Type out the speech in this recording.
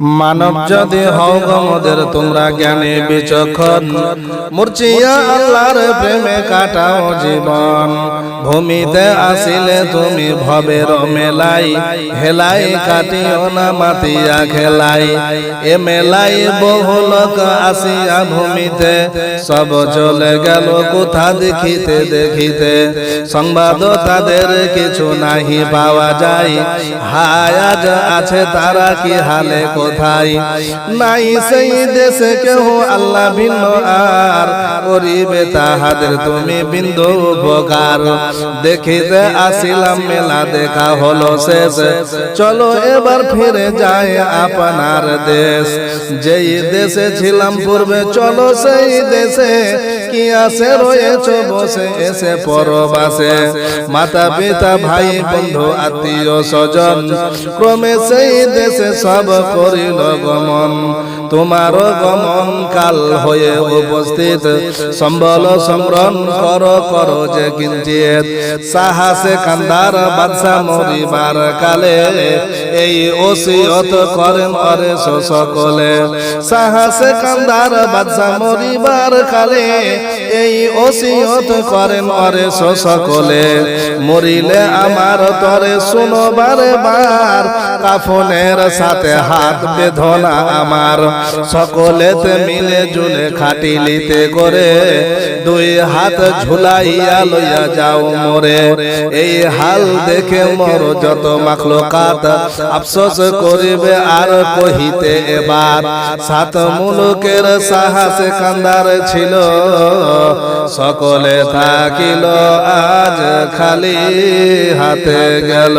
মানব যদি হও গমদের তোমরা জ্ঞানে বিচক্ষণ। মুরচিয়া আল্লাহর প্রেমে কাটাও জীবন। ভূমিতে আসিলে তুমি ভবের মেলাই হেলাই কাটিও না মাতিয়া খেলাই। এ মেলাই বহু লোক আসিয়া ভূমিতে। সব চলে গেল কোথা দেখিতে দেখিতে। সংবাদ তাদের কিছু নাহি পাওয়া যায়। হায় আজ আছে তারা কি হালে কোথায়? নাই সেই দেশে কেহ আল্লাহ ভিন্ন আর। করিবে তাহাদের তুমি বিন্দু উপকার। দেখিতে আসিলাম মেলা দেখা হলো শেষ। চলো এবার ফিরে যায় আপনার দেশ। যেই দেশে ছিলাম পূর্বে চলো সেই দেশে। কি আছে রয়েছে বসে এসে পরবাসে। মাতা পিতা ভাই বন্ধু আত্মীয় স্বজন। ক্রমে সেই দেশে সব করিল গমন। তোমার গমন কাল হয়ে উপস্থিত। সম্বল সংগ্রহণ কর কর যে কিঞ্চিত। সাহসে কান্দার বাদশা মরিবার কালে এই ওসিয়ত করেন অরে সকলে। সাহসে কান্দার বাদশা মরিবার কালে এই ওসিয়ত করেন অরে সকলে। মরিলে আমার তরে শুনবার বার, কাফনের সাথে হাত বেধনা আমার। সকলেতে মিলে জুলে খাটিলিতে করে দুই হাত ঝুলাইয়া লইয়া যাও মোরে। এই হাল দেখে মোর যত মাখলো কাত আফসোস করিবে আর কহিতে এবার সাত মুলুকের সাহস কান্দার ছিল। সকলে থাকিল আজ খালি হাতে গেল।